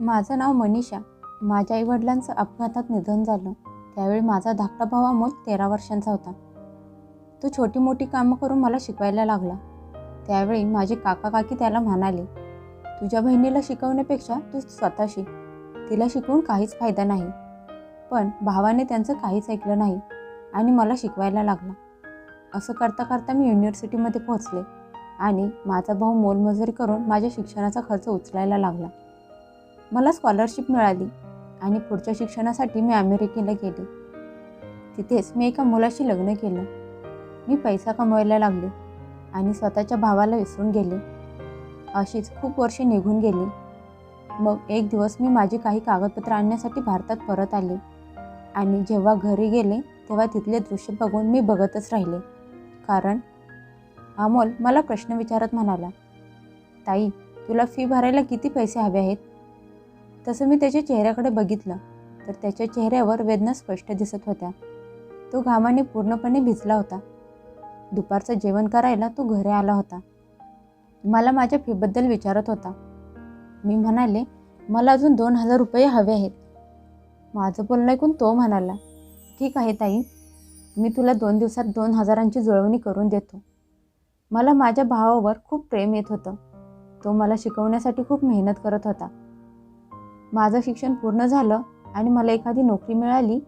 माझं नाव मनीषा. माझ्या आईवडिलांचं अपघातात निधन झालं. त्यावेळी माझा धाकटा भाऊ अमोल तेरा वर्षांचा होता. तो छोटी मोठी कामं करून मला शिकवायला लागला. त्यावेळी माझे काका काकी त्याला म्हणाले तुझ्या बहिणीला शिकवण्यापेक्षा तू स्वतः शिक तिला शिकवून काहीच फायदा नाही. पण भावाने त्यांचं काहीच ऐकलं नाही आणि मला शिकवायला लागला. असं करता करता मी युनिव्हर्सिटीमध्ये पोहोचले आणि माझा भाऊ मोलमजुरी करून माझ्या शिक्षणाचा खर्च उचलायला लागला. मला स्कॉलरशिप मिळाली आणि पुढच्या शिक्षणासाठी मी अमेरिकेला गेले. तिथेच मी एका मुलाशी लग्न केलं. मी पैसा कमवायला लागले आणि स्वतःच्या भावाला विसरून गेले. अशीच खूप वर्षे निघून गेली. मग एक दिवस मी माझी काही कागदपत्र आणण्यासाठी भारतात परत आले आणि जेव्हा घरी गेले तेव्हा तिथले दृश्य बघून मी बघतच राहिले. कारण अमोल मला प्रश्न विचारत म्हणाला ताई तुला फी भरायला किती पैसे हवे आहेत? तसं मी त्याच्या चेहऱ्याकडे बघितलं तर त्याच्या चेहऱ्यावर वेदना स्पष्ट दिसत होत्या. तो घामाने पूर्णपणे भिजला होता. दुपारचं जेवण करायला तो घरी आला होता. मला माझ्या फीबद्दल विचारत होता. मी म्हणाले मला अजून दोन हजार रुपये हवे आहेत. माझं बोलणं ऐकून तो म्हणाला ठीक आहे ताई मी तुला दोन दिवसात दोन हजारांची जुळवणी करून देतो. मला माझ्या भावावर खूप प्रेम येत होतं. तो मला शिकवण्यासाठी खूप मेहनत करत होता. माझं शिक्षण पूर्ण झालं आणि मला एखादी नोकरी मिळाली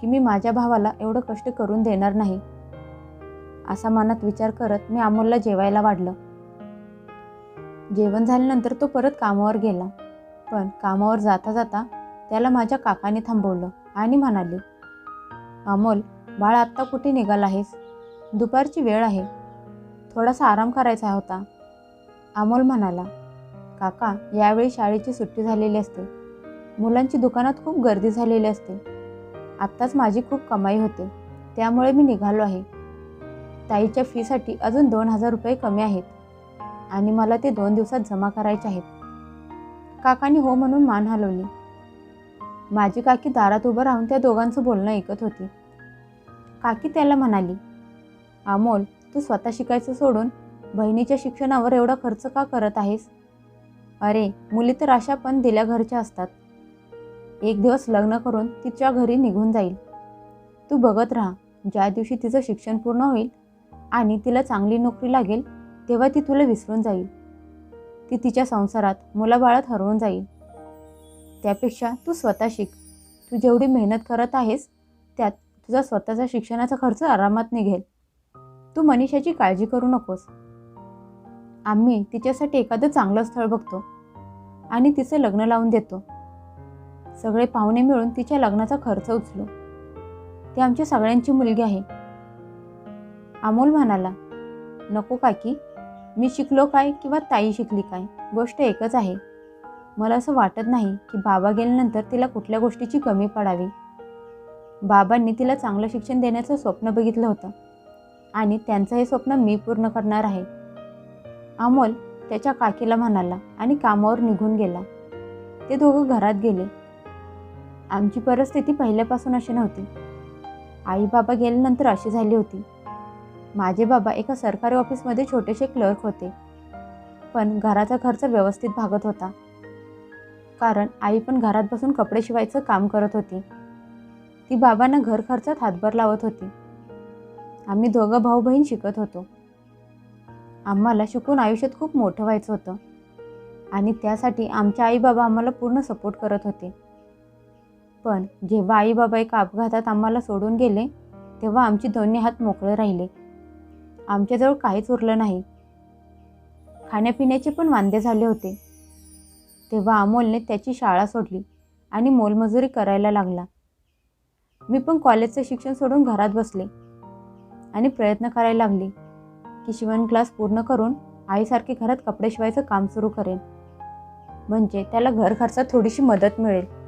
की मी माझ्या भावाला एवढं कष्ट करून देणार नाही. असा मनात विचार करत मी अमोलला जेवायला वाढलं. जेवण झाल्यानंतर तो परत कामावर गेला. पण कामावर जाता जाता त्याला माझ्या काकाने थांबवलं आणि म्हणाले अमोल बाळ आत्ता कुठे निघाला आहेस? दुपारची वेळ आहे. थोडासा आराम करायचा होता. अमोल म्हणाला काका यावेळी शाळेची सुट्टी झालेली असते. मुलांची दुकानात खूप गर्दी झालेली असते. आत्ताच माझी खूप कमाई होते. त्यामुळे मी निघालो आहे. ताईच्या फीसाठी अजून दोन हजार रुपये कमी आहेत. आणि मला ते दोन दिवसात जमा करायचे आहेत. काकाने हो म्हणून मान हलवली. माझी काकी दारात उभं राहून त्या दोघांचं बोलणं ऐकत होती. काकी त्याला म्हणाली अमोल तू स्वतः शिकायचं सोडून बहिणीच्या शिक्षणावर एवढा खर्च का करत आहेस? अरे मुली तर अशा पण दिल्या घरच्या असतात. एक दिवस लग्न करून तिच्या घरी निघून जाईल. तू बघत राहा ज्या दिवशी तिचं शिक्षण पूर्ण होईल आणि तिला चांगली नोकरी लागेल तेव्हा ती तुला विसरून जाईल. ती तिच्या संसारात मुलाबाळात हरवून जाईल. त्यापेक्षा तू स्वतः शिक. तू जेवढी मेहनत करत आहेस त्यात तुझा स्वतःचा शिक्षणाचा खर्च आरामात निघेल. तू मनीषाची काळजी करू नकोस. आम्ही तिच्यासाठी एखादं चांगलं स्थळ बघतो आणि तिचं लग्न लावून देतो. सगळे पाहुणे मिळून तिच्या लग्नाचा खर्च उचलू. ती आमच्या सगळ्यांची मुलगी आहे. अमोल म्हणाला नको काकी मी शिकलो काय किंवा ताई शिकली काय? गोष्ट एकच आहे. मला असं वाटत नाही की बाबा गेल्यानंतर तिला कुठल्या गोष्टीची कमी पडावी. बाबांनी तिला चांगलं शिक्षण देण्याचं स्वप्न बघितलं होतं आणि त्यांचं हे स्वप्न मी पूर्ण करणार आहे. अमोल त्याच्या काकीला म्हणाला आणि कामावर निघून गेला. ते दोघं घरात गेले. आमची परिस्थिती पहिल्यापासून अशी नव्हती. आई बाबा गेल्यानंतर अशी झाली होती. माझे बाबा एका सरकारी ऑफिसमध्ये छोटेसे क्लर्क होते. पण घराचा खर्च व्यवस्थित भागत होता. कारण आई पण घरात बसून कपडे शिवायचं काम करत होती. ती बाबांना घर खर्चात हातभार लावत होती. आम्ही दोघं भाऊ बहीण शिकत होतो. आम्हाला शिकून आयुष्यात खूप मोठं व्हायचं होतं. आणि त्यासाठी आमच्या आई बाबा आम्हाला पूर्ण सपोर्ट करत होते. पण जेव्हा आई बाबा एका अपघातात आम्हाला सोडून गेले तेव्हा आमची दोन्ही हात मोकळे राहिले. आमच्याजवळ काहीच उरलं नाही. खाण्यापिण्याचे पण वांदे झाले होते. तेव्हा अमोलने त्याची शाळा सोडली आणि मोलमजुरी करायला लागला. मी पण कॉलेजचं शिक्षण सोडून घरात बसले आणि प्रयत्न करायला लागले की शिवण क्लास पूर्ण करून आईसारखे घरात कपडे शिवायचं काम सुरू करेन. म्हणजे त्याला घर खर्चात थोडीशी मदत मिळेल.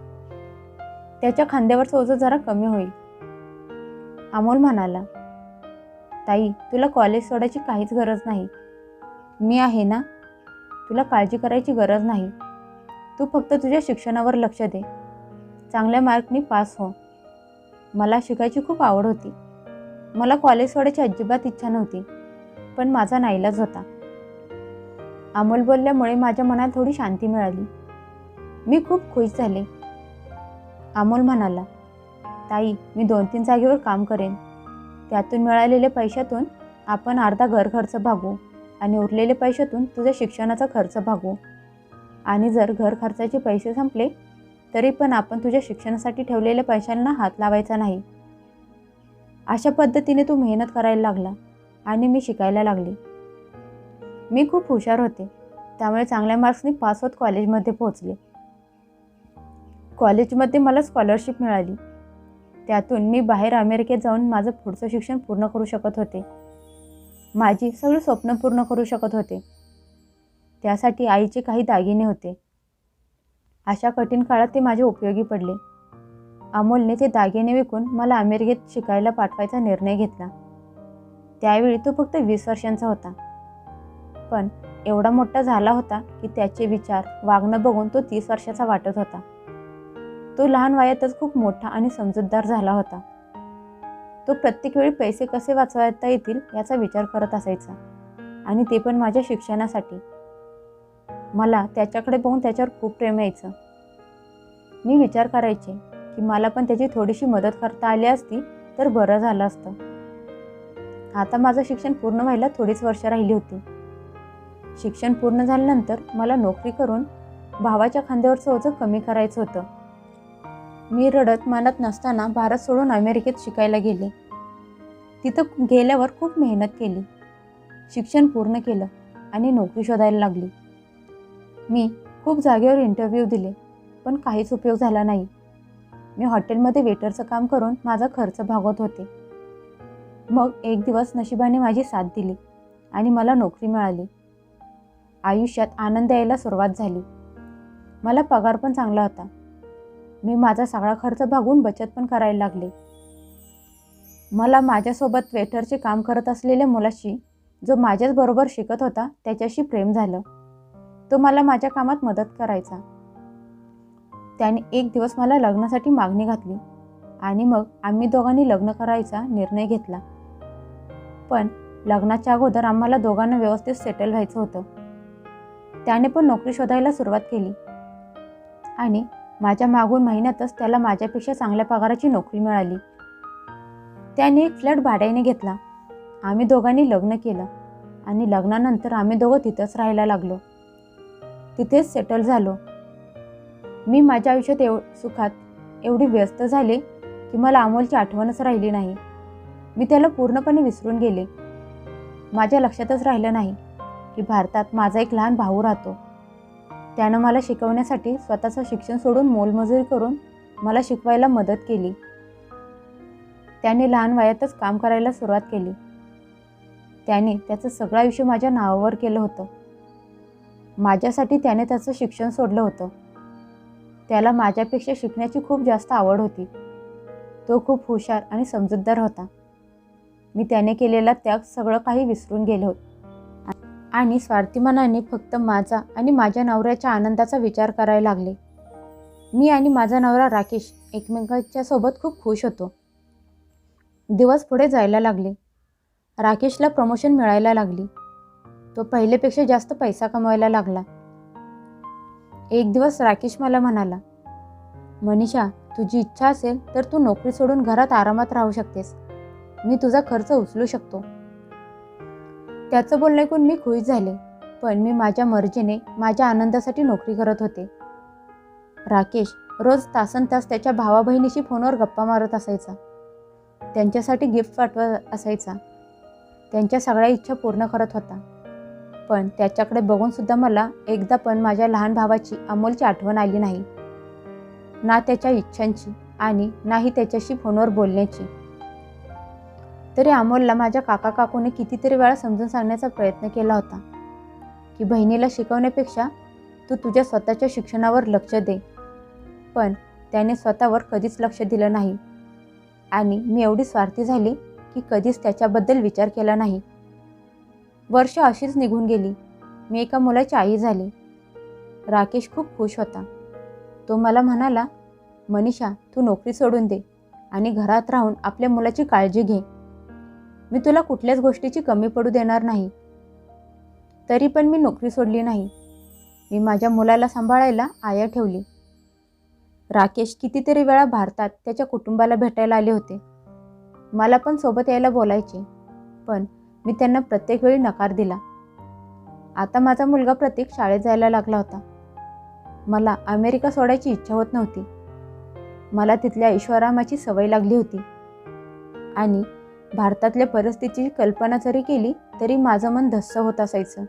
त्याच्या खांद्यावरचं ओझं जरा कमी होईल. अमोल म्हणाला ताई तुला कॉलेज सोडायची काहीच गरज नाही. मी आहे ना? तुला काळजी करायची गरज नाही. तू फक्त तुझ्या शिक्षणावर लक्ष दे. चांगल्या मार्कनी पास हो. मला शिकायची खूप आवड होती. मला कॉलेज सोडायची अजिबात इच्छा नव्हती पण माझा नाईलाज होता. अमोल बोलल्यामुळे माझ्या मनात थोडी शांती मिळाली. मी खूप खुश झाले. अमोल म्हणाला ताई मी दोन तीन जागेवर काम करेन. त्यातून मिळालेल्या पैशातून आपण अर्धा घर खर्च भागू आणि उरलेल्या पैशातून तुझ्या शिक्षणाचा खर्च भागू. आणि जर घर खर्चाचे पैसे संपले तरी पण आपण तुझ्या शिक्षणासाठी ठेवलेल्या पैशांना हात लावायचा नाही. अशा पद्धतीने तू मेहनत करायला लागला आणि मी शिकायला लागले. मी खूप हुशार होते. त्यामुळे चांगल्या मार्क्सनी पास होत कॉलेजमध्ये पोहोचले. कॉलेजमध्ये मला स्कॉलरशिप मिळाली. त्यातून मी बाहेर अमेरिकेत जाऊन माझं पुढचं शिक्षण पूर्ण करू शकत होते. माझी सगळी स्वप्न पूर्ण करू शकत होते. त्यासाठी आईचे काही दागिने होते. अशा कठीण काळात ते माझे उपयोगी पडले. अमोलने ते दागिने विकून मला अमेरिकेत शिकायला पाठवायचा निर्णय घेतला. त्यावेळी तो फक्त वीस वर्षांचा होता. पण एवढा मोठा झाला होता की त्याचे विचार वागणं बघून तो तीस वर्षाचा वाटत होता. तो लहान वयातच खूप मोठा आणि समजूतदार झाला होता. तो प्रत्येक वेळी पैसे कसे वाचवता येतील याचा विचार करत असायचा. आणि ते पण माझ्या शिक्षणासाठी. मला त्याच्याकडे पाहून त्याच्यावर खूप प्रेम यायचं. मी विचार करायचे की मला पण त्याची थोडीशी मदत करता आली असती तर बरं झालं असतं. आता माझं शिक्षण पूर्ण व्हायला थोडीच वर्ष राहिली होती. शिक्षण पूर्ण झाल्यानंतर मला नोकरी करून भावाच्या खांद्यावरचं ओझं कमी करायचं होतं. मी रडत मानत नसताना भारत सोडून अमेरिकेत शिकायला गेले. तिथं गेल्यावर खूप मेहनत केली. शिक्षण पूर्ण केलं आणि नोकरी शोधायला लागली. मी खूप जागेवर इंटरव्ह्यू दिले पण काहीच उपयोग झाला नाही. मी हॉटेलमध्ये वेटरचं काम करून माझा खर्च भागवत होते. मग एक दिवस नशिबाने माझी साथ दिली आणि मला नोकरी मिळाली. आयुष्यात आनंद यायला सुरुवात झाली. मला पगार पण चांगला होता. मी माझा सगळा खर्च भागून बचत पण करायला लागले. मला माझ्यासोबत वेटरचे काम करत असलेल्या मुलाशी जो माझ्याच बरोबर शिकत होता त्याच्याशी प्रेम झालं. तो मला माझ्या कामात मदत करायचा. त्याने एक दिवस मला लग्नासाठी मागणी घातली आणि मग आम्ही दोघांनी लग्न करायचा निर्णय घेतला. पण लग्नाच्या अगोदर आम्हाला दोघांना व्यवस्थित सेटल व्हायचं होतं. त्याने पण नोकरी शोधायला सुरुवात केली आणि माझ्या मागून महिन्यातच त्याला माझ्यापेक्षा चांगल्या पगाराची नोकरी मिळाली. त्याने एक फ्लॅट भाड्याने घेतला. आम्ही दोघांनी लग्न केलं आणि लग्नानंतर आम्ही दोघं तिथंच राहायला लागलो. तिथेच सेटल झालो. मी माझ्या आयुष्यात एव सुखात एवढी व्यस्त झाले की मला अमोलची आठवणच राहिली नाही. मी त्याला पूर्णपणे विसरून गेले. माझ्या लक्षातच राहिलं नाही की भारतात माझा एक लहान भाऊ राहतो. त्यानं मला शिकवण्यासाठी स्वतःचं शिक्षण सोडून मोलमजुरी करून मला शिकवायला मदत केली. त्याने लहान वयातच काम करायला सुरुवात केली. त्याने त्याचं सगळं आयुष्य माझ्या नावावर केलं होतं. माझ्यासाठी त्याने त्याचं शिक्षण सोडलं होतं. त्याला माझ्यापेक्षा शिकण्याची खूप जास्त आवड होती. तो खूप हुशार आणि समजूतदार होता. मी त्याने केलेला त्याग सगळं काही विसरून गेले. होते आणि स्वार्थी मनाने फक्त माझा आणि माझ्या नवऱ्याच्या आनंदाचा विचार करायला लागले. मी आणि माझा नवरा राकेश एकमेकांच्या सोबत खूप खुश होतो. दिवस पुढे जायला लागले. राकेशला प्रमोशन मिळायला लागली. तो पहिलेपेक्षा जास्त पैसा कमवायला लागला. एक दिवस राकेश मला म्हणाला मनीषा तुझी इच्छा असेल तर तू नोकरी सोडून घरात आरामात राहू शकतेस. मी तुझा खर्च उचलू शकतो. त्याचं बोलणं ऐकून मी खुश झाले पण मी माझ्या मर्जीने माझ्या आनंदासाठी नोकरी करत होते. राकेश रोज तासन तास त्याच्या भावा बहिणीशी फोनवर गप्पा मारत असायचा. त्यांच्यासाठी गिफ्ट पाठवत असायचा. त्यांच्या सगळ्या इच्छा पूर्ण करत होता. पण त्याच्याकडे बघूनसुद्धा मला एकदा पण माझ्या लहान भावाची अमोलची आठवण आली नाही. ना त्याच्या इच्छांची आणि नाही त्याच्याशी फोनवर बोलण्याची. तरी अमोलला माझ्या काका काकूने कितीतरी वेळा समजून सांगण्याचा प्रयत्न केला होता. की बहिणीला शिकवण्यापेक्षा तू तुझ्या स्वतःच्या शिक्षणावर लक्ष दे. पण त्याने स्वतःवर कधीच लक्ष दिलं नाही. आणि मी एवढी स्वार्थी झाली की कधीच त्याच्याबद्दल विचार केला नाही. वर्ष अशीच निघून गेली. मी एका मुलाची आई झाली. राकेश खूप खुश होता. तो मला म्हणाला मनीषा तू नोकरी सोडून दे आणि घरात राहून आपल्या मुलाची काळजी घे. मी तुला कुठल्याच गोष्टीची कमी पडू देणार नाही. तरी पण मी नोकरी सोडली नाही. मी माझ्या मुलाला सांभाळायला आया ठेवली. राकेश कितीतरी वेळा भारतात त्याच्या कुटुंबाला भेटायला आले होते. मला पण सोबत यायला बोलायचे पण मी त्यांना प्रत्येक वेळी नकार दिला. आता माझा मुलगा प्रतीक शाळेत जायला लागला होता. मला अमेरिका सोडायची इच्छा होत नव्हती. मला तिथल्या ऐश्वरामाची सवय लागली होती. आणि भारतातल्या परिस्थितीची कल्पना जरी केली तरी माझं मन धस्स होत असायचं.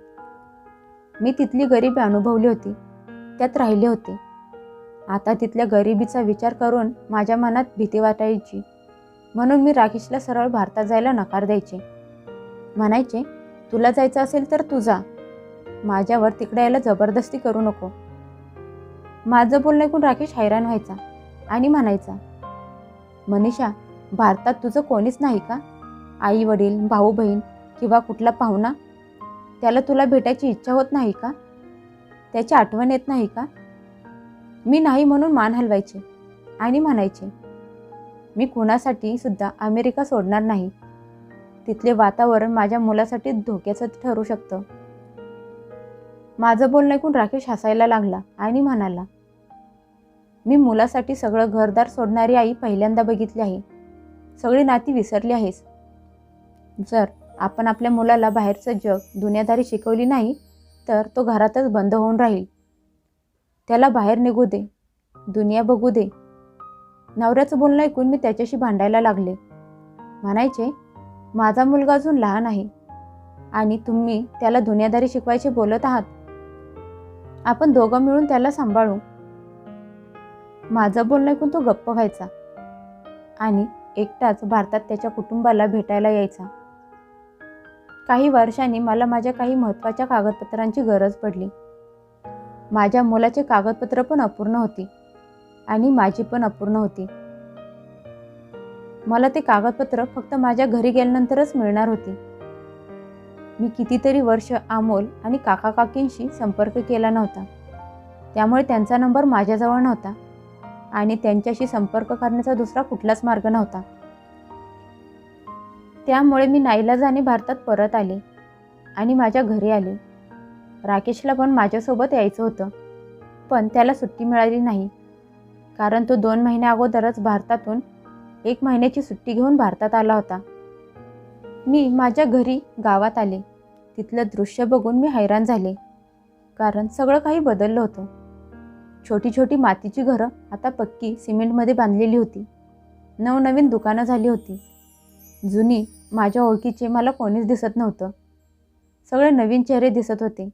मी तिथली गरिबी अनुभवली होती. त्यात राहिले होते. आता तिथल्या गरिबीचा विचार करून माझ्या मनात भीती वाटायची. म्हणून मी राकेशला सरळ भारतात जायला नकार द्यायचे. म्हणायचे तुला जायचं असेल तर तू जा. माझ्यावर तिकडे यायला जबरदस्ती करू नको. माझं बोलणं ऐकून राकेश हैराण व्हायचा आणि म्हणायचा मनीषा भारतात तुझं कोणीच नाही का? आई वडील भाऊ बहीण किंवा कुठला पाहुणा? त्याला तुला भेटायची इच्छा होत नाही का? त्याची आठवण येत नाही का? मी नाही म्हणून मान हलवायचे आणि म्हणायचे मी कुणासाठी सुद्धा अमेरिका सोडणार नाही. तिथले वातावरण माझ्या मुलासाठी धोक्याचं ठरू शकतं. माझं बोलणं ऐकून राकेश हसायला लागला आणि म्हणाला मी मुलासाठी सगळं घरदार सोडणारी आई पहिल्यांदा बघितली आहे. सगळी नाती विसरली आहेस. जर आपण आपल्या मुलाला बाहेरचं जग दुनियादारी शिकवली नाही तर तो घरातच बंद होऊन राहील. त्याला बाहेर निघू दे. दुनिया बघू दे. नवऱ्याचं बोलणं ऐकून मी त्याच्याशी भांडायला लागले. म्हणायचे माझा मुलगा अजून लहान आहे आणि तुम्ही त्याला दुनियादारी शिकवायचे बोलत आहात. आपण दोघं मिळून त्याला सांभाळू. माझं बोलणं ऐकून तो गप्प व्हायचा आणि एकटाच भारतात त्याच्या कुटुंबाला भेटायला यायचा. काही वर्षांनी मला माझ्या काही महत्त्वाच्या कागदपत्रांची गरज पडली. माझ्या मुलाचे कागदपत्र पण अपूर्ण होती आणि माझी पण अपूर्ण होती. मला ते कागदपत्र फक्त माझ्या घरी गेल्यानंतरच मिळणार होती. मी कितीतरी वर्ष अमोल आणि काका काकींशी संपर्क केला नव्हता. त्यामुळे त्यांचा नंबर माझ्याजवळ नव्हता आणि त्यांच्याशी संपर्क करण्याचा दुसरा कुठलाच मार्ग नव्हता. त्यामुळे मी नाईलाजाने भारतात परत आले आणि माझ्या घरी आले. राकेशला पण माझ्यासोबत यायचं होतं पण त्याला सुट्टी मिळाली नाही. कारण तो दोन महिन्या अगोदरच भारतातून एक महिन्याची सुट्टी घेऊन भारतात आला होता. मी माझ्या घरी गावात आले. तिथलं दृश्य बघून मी हैराण झाले कारण सगळं काही बदललं होतं. छोटी छोटी मातीची घरं आता पक्की सिमेंटमध्ये बांधलेली होती. नवनवीन दुकानं झाली होती. जुनी माझ्या ओळखीचे मला कोणीच दिसत नव्हतं. सगळे नवीन चेहरे दिसत होते.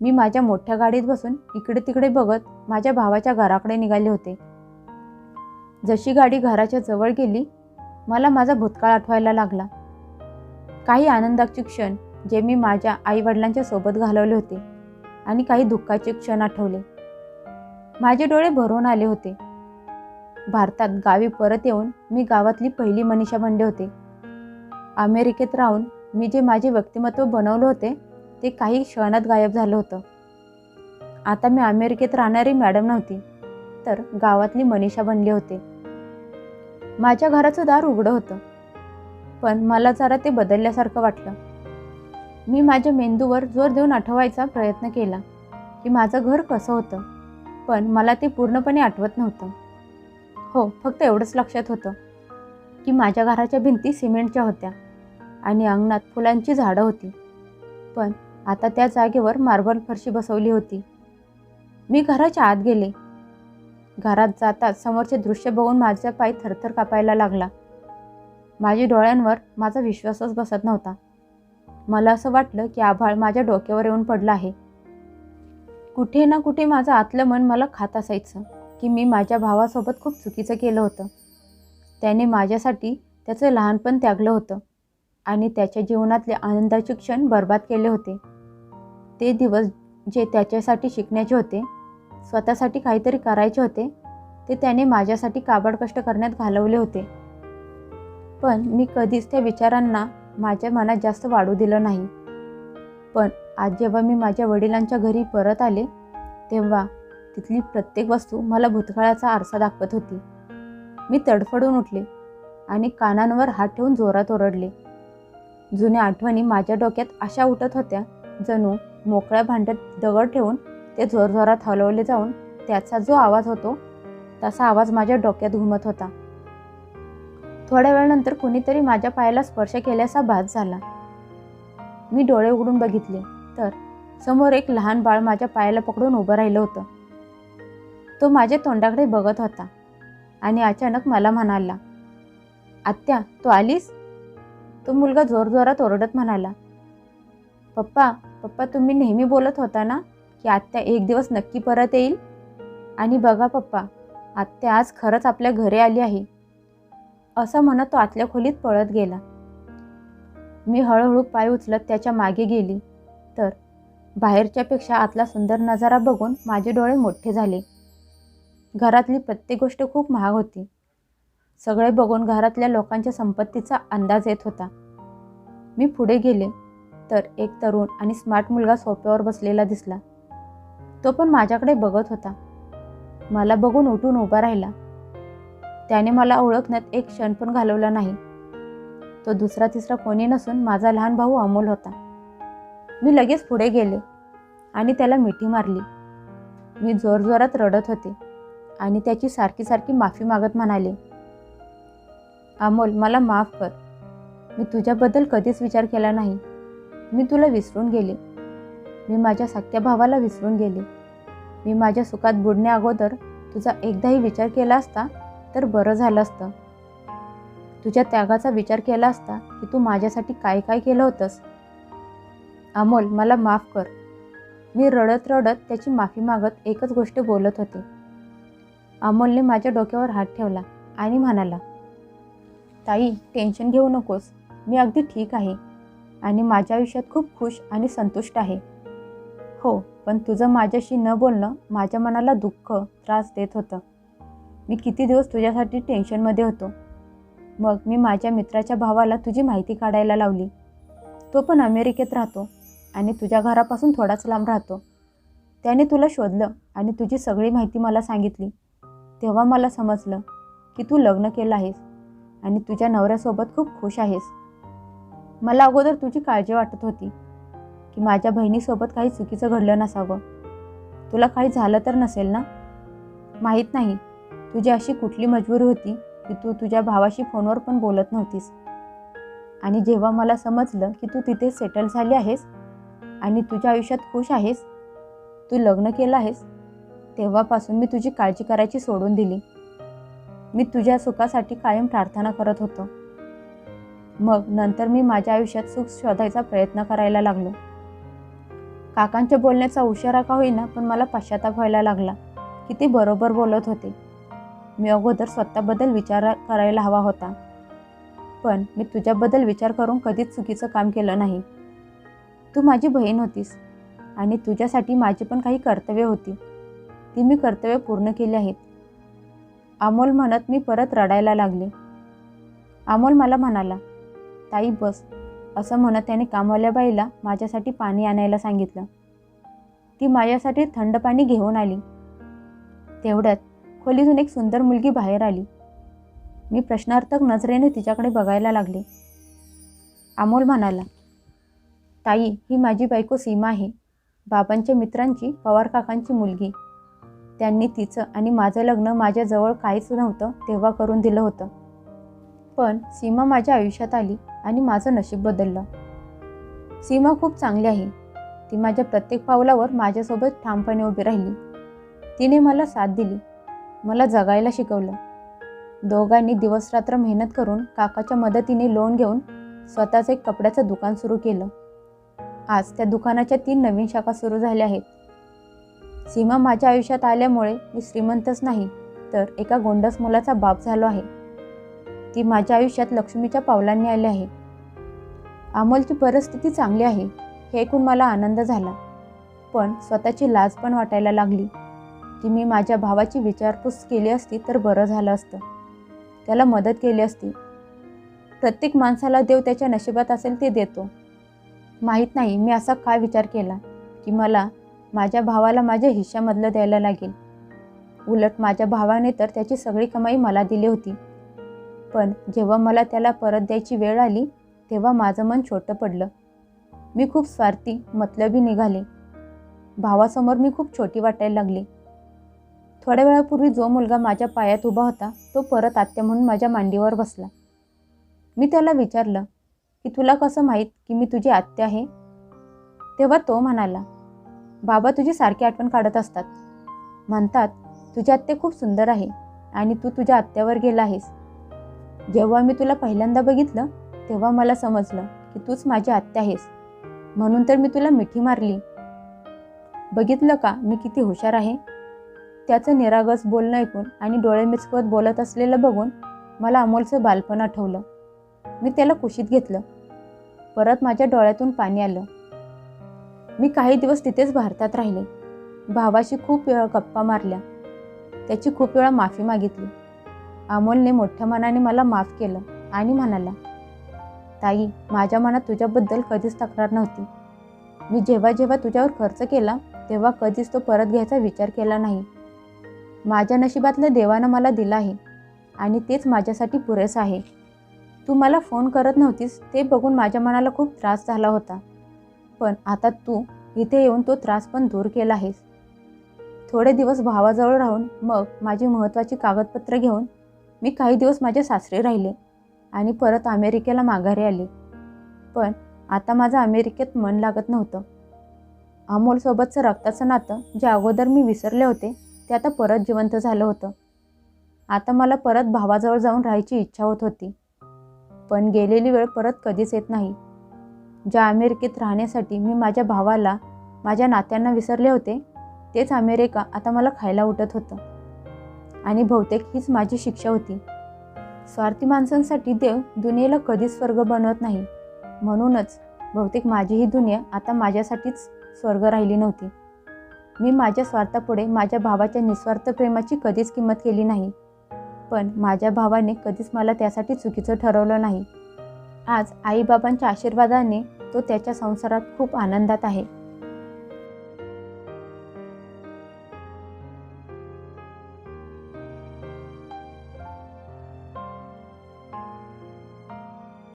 मी माझ्या मोठ्या गाडीत बसून इकडे तिकडे बघत माझ्या भावाच्या घराकडे निघाले होते. जशी गाडी घराच्या जवळ गेली मला माझा भूतकाळ आठवायला लागला. काही आनंदाचे क्षण जे मी माझ्या आईवडिलांच्या सोबत घालवले होते आणि काही दुःखाचे क्षण आठवले. माझे डोळे भरून आले होते. भारतात गावी परत येऊन मी गावातली पहिली मनीषा बनले होते. अमेरिकेत राहून मी जे माझे व्यक्तिमत्व बनवलं होते ते काही क्षणात गायब झालं होतं. आता मी अमेरिकेत राहणारी मॅडम नव्हती तर गावातली मनीषा बनली होती. माझ्या घराचं दार उघडं होतं पण मला जरा ते बदलल्यासारखं वाटलं. मी माझ्या मेंदूवर जोर देऊन आठवायचा प्रयत्न केला की माझं घर कसं होतं पण मला ते पूर्णपणे आठवत नव्हतं. हो फक्त एवढंच लक्षात होतं. की माझ्या घराच्या भिंती सिमेंटच्या होत्या आणि अंगणात फुलांची झाडं होती. पण आता त्या जागेवर मार्बल फरशी बसवली होती. मी घराच्या आत गेले. घरात जाताच समोरचे दृश्य बघून माझा पाय थरथर कापायला लागला. माझ्या डोळ्यांवर माझा विश्वासच बसत नव्हता. मला असं वाटलं की आभाळ माझ्या डोक्यावर येऊन पडलं आहे. कुठे ना कुठे माझं आतलं मन मला खात असायचं की मी माझ्या भावासोबत खूप चुकीचं केलं होतं. त्याने माझ्यासाठी त्याचं लहानपण त्यागलं होतं आणि त्याच्या जीवनातले आनंदाचे क्षण बर्बाद केले होते. ते दिवस जे त्याच्यासाठी शिकण्याचे होते स्वतःसाठी काहीतरी करायचे होते ते त्याने माझ्यासाठी काबड कष्ट करण्यात घालवले होते. पण मी कधीच त्या विचारांना माझ्या मनात जास्त वाढू दिलं नाही. पण आज जेव्हा मी माझ्या वडिलांच्या घरी परत आले तेव्हा तिथली प्रत्येक वस्तू मला भूतकाळाचा आरसा दाखवत होती. मी तडफडून उठले आणि कानांवर हात ठेवून जोरात ओरडले. जुन्या आठवणी माझ्या डोक्यात अशा उठत होत्या जणू मोकळ्या भांड्यात दगड ठेवून ते जोरजोरात हलवले जाऊन त्याचा जो आवाज होतो तसा आवाज माझ्या डोक्यात घुमत होता. थोड्या वेळानंतर कुणीतरी माझ्या पायाला स्पर्श केल्याचा भास झाला. मी डोळे उघडून बघितले तर समोर एक लहान बाळ माझ्या पायाला पकडून उभं राहिलं होतं. तो माझ्या तोंडाकडे बघत होता. आणि अचानक मला म्हणाला आत्या तू आलीस? तो मुलगा जोरजोरात ओरडत म्हणाला पप्पा पप्पा तुम्ही नेहमी बोलत होता ना की आत्या एक दिवस नक्की परत येईल? आणि बघा पप्पा आत्या आज खरंच आपल्या घरी आली आहे. असं म्हणत तो आतल्या खोलीत पळत गेला. मी हळूहळू पाय उचलत त्याच्यामागे गेली. तर बाहेरच्यापेक्षा आतला सुंदर नजारा बघून माझे डोळे मोठे झाले. घरातली प्रत्येक गोष्ट खूप महाग होती. सगळे बघून घरातल्या लोकांच्या संपत्तीचा अंदाज येत होता. मी पुढे गेले तर एक तरुण आणि स्मार्ट मुलगा सोप्यावर बसलेला दिसला. तो पण माझ्याकडे बघत होता. मला बघून उठून उभा राहिला. त्याने मला ओळखण्यात एक क्षण पण घालवला नाही. तो दुसरा तिसरा कोणी नसून माझा लहान भाऊ अमोल होता. मी लगेच पुढे गेले आणि त्याला मिठी मारली. मी जोरजोरात रडत होते. आणि त्याची सारखी सारखी माफी मागत म्हणाले अमोल मला माफ कर. मी तुझ्याबद्दल कधीच विचार केला नाही. मी तुला विसरून गेले. मी माझ्या सख्या भावाला विसरून गेले. मी माझ्या सुखात बुडण्या अगोदर तुझा एकदाही विचार केला असता तर बरं झालं असतं. तुझ्या त्यागाचा विचार केला असता की तू माझ्यासाठी काय काय केलं होतंस. अमोल मला माफ कर. मी रडत रडत त्याची माफी मागत एकच गोष्ट बोलत होते. अमोलने माझ्या डोक्यावर हात ठेवला आणि म्हणाला ताई टेन्शन घेऊ नकोस. मी अगदी ठीक आहे आणि माझ्या आयुष्यात खूप खुश आणि संतुष्ट आहे. हो पण तुझं माझ्याशी न बोलणं माझ्या मनाला दुःख त्रास देत होतं. मी किती दिवस तुझ्यासाठी टेन्शनमध्ये होतो. मग मी माझ्या मित्राच्या भावाला तुझी माहिती काढायला लावली. तो पण अमेरिकेत राहतो आणि तुझ्या घरापासून थोडाच लांब राहतो. त्याने तुला शोधलं आणि तुझी सगळी माहिती मला सांगितली. तेव्हा मला समजलं की तू लग्न केलं आहेस आणि तुझ्या नवऱ्यासोबत खूप खुश आहेस. मला अगोदर तुझी काळजी वाटत होती की माझ्या बहिणीसोबत काही चुकीचं घडलं नसावं. तुला काही झालं तर नसेल ना? माहीत नाही. तुझी अशी कुठली मजबुरी होती की तू तुझ्या भावाशी फोनवर पण बोलत नव्हतीस? आणि जेव्हा मला समजलं की तू तिथे सेटल झाली आहेस आणि तुझ्या आयुष्यात खुश आहेस तू लग्न केलं आहेस तेव्हापासून मी तुझी काळजी करायची सोडून दिली. मी तुझ्या सुखासाठी कायम प्रार्थना करत होतो. मग नंतर मी माझ्या आयुष्यात सुख शोधायचा प्रयत्न करायला लागलो. काकांच्या बोलण्याचा उशारा का होईना पण मला पश्चाताप व्हायला लागला की ते बरोबर बोलत होते. मी अगोदर स्वतःबद्दल विचार करायला हवा होता. पण मी तुझ्याबद्दल विचार करून कधीच चुकीचं काम केलं नाही. तू माझी बहीण होतीस आणि तुझ्यासाठी माझी पण काही कर्तव्य होती. ती मी कर्तव्य पूर्ण केली आहेत. अमोल म्हणत मी परत रडायला लागले. अमोल मला म्हणाला ताई बस असं म्हणत त्याने कामवाल्या बाईला माझ्यासाठी पाणी आणायला सांगितलं. ती माझ्यासाठी थंड पाणी घेऊन आली. तेवढ्यात खोलीतून एक सुंदर मुलगी बाहेर आली. मी प्रश्नार्थक नजरेने तिच्याकडे बघायला लागले. अमोल म्हणाला ताई ही माझी बायको सीमा आहे. बाबांच्या मित्रांची पवार काकांची मुलगी. त्यांनी तिचं आणि माझं लग्न माझ्याजवळ काहीच नव्हतं तेव्हा करून दिलं होतं. पण सीमा माझ्या आयुष्यात आली आणि माझं नशीब बदललं. सीमा खूप चांगली आहे. ती माझ्या प्रत्येक पावलावर माझ्यासोबत ठामपणे उभी राहिली. तिने मला साथ दिली. मला जगायला शिकवलं. दोघांनी दिवसरात्र मेहनत करून काकाच्या मदतीने लोन घेऊन स्वतःचं एक कपड्याचं दुकान सुरू केलं. आज त्या दुकानाच्या तीन नवीन शाखा सुरू झाल्या आहेत. सीमा माझ्या आयुष्यात आल्यामुळे मी श्रीमंतच नाही तर एका गोंडस मुलाचा बाप झालो आहे. ती माझ्या आयुष्यात लक्ष्मीच्या पावलांनी आली आहे. अमोलची परिस्थिती चांगली आहे हे ऐकून मला आनंद झाला. पण स्वतःची लाज पण वाटायला लागली. की मी माझ्या भावाची विचारपूस केली असती तर बरं झालं असतं. त्याला मदत केली असती. प्रत्येक माणसाला देव त्याच्या नशिबात असेल ते देतो. माहीत नाही मी असा काय विचार केला की मला माझ्या भावाला माझ्या हिश्श्यामधलं द्यायला लागेल. उलट माझ्या भावाने तर त्याची सगळी कमाई मला दिली होती. पण जेव्हा मला त्याला परत द्यायची वेळ आली तेव्हा माझं मन छोटं पडलं. मी खूप स्वार्थी मतलबी निघाले. भावासमोर मी खूप छोटी वाटायला लागली. थोड्या वेळापूर्वी जो मुलगा माझ्या पायात उभा होता तो परत आत्या म्हणून माझ्या मांडीवर बसला. मी त्याला विचारलं की तुला कसं माहीत की मी तुझी आत्या आहे? तेव्हा तो म्हणाला बाबा तुझी सारखी आठवण काढत असतात. म्हणतात तुझी आत्या खूप सुंदर आहे आणि तू तुझ्या आत्यावर गेला आहेस. जेव्हा मी तुला पहिल्यांदा बघितलं तेव्हा मला समजलं की तूच माझी आत्या आहेस. म्हणून तर मी तुला मिठी मारली. बघितलं का मी किती हुशार आहे? त्याचं निरागस बोलणं ऐकून आणि डोळे मिचकवत बोलत असलेलं बघून मला अमोलचं बालपण आठवलं. मी त्याला कुशीत घेतलं. परत माझ्या डोळ्यातून पाणी आलं. मी काही दिवस तिथेच भारतात राहिले. भावाशी खूप वेळा गप्पा मारल्या. त्याची खूप वेळा माफी मागितली. अमोलने मोठ्या मनाने मला माफ केलं आणि म्हणाला ताई माझ्या मनात तुझ्याबद्दल कधीच तक्रार नव्हती. मी जेव्हा जेव्हा तुझ्यावर खर्च केला तेव्हा कधीच तो परत घ्यायचा विचार केला नाही. माझ्या नशिबातलं देवानं मला दिलं आहे आणि तेच माझ्यासाठी पुरेसं आहे. तू मला फोन करत नव्हतीस ते बघून माझ्या मनाला खूप त्रास झाला होता. पण आता तू इथे येऊन तो त्रास पण दूर केला आहेस. थोडे दिवस भावाजवळ राहून मग माझी महत्त्वाची कागदपत्र घेऊन मी काही दिवस माझ्या सासरे राहिले आणि परत अमेरिकेला माघारी आले. पण आता माझं अमेरिकेत मन लागत नव्हतं. अमोलसोबतचं रक्ताचं नातं जे अगोदर मी विसरले होते ते आता परत जिवंत झालं होतं. आता मला परत भावाजवळ जाऊन राहायची इच्छा होत होती. पण गेलेली वेळ परत कधीच येत नाही. ज्या अमेरिकेत राहण्यासाठी मी माझ्या भावाला माझ्या नात्यांना विसरले होते तेच अमेरिका आता मला खायला उठत होतं. आणि बहुतेक हीच माझी शिक्षा होती. स्वार्थी माणसांसाठी देव दुनियेला कधीच स्वर्ग बनवत नाही. म्हणूनच बहुतेक माझी ही दुनिया आता माझ्यासाठीच स्वर्ग राहिली नव्हती. मी माझ्या स्वार्थापुढे माझ्या भावाच्या निस्वार्थ प्रेमाची कधीच किंमत केली नाही. पण माझ्या भावाने कधीच मला त्यासाठी चुकीचं ठरवलं नाही. आज आईबाबांच्या आशीर्वादाने तो त्याच्या संसारात खूप आनंदात आहे.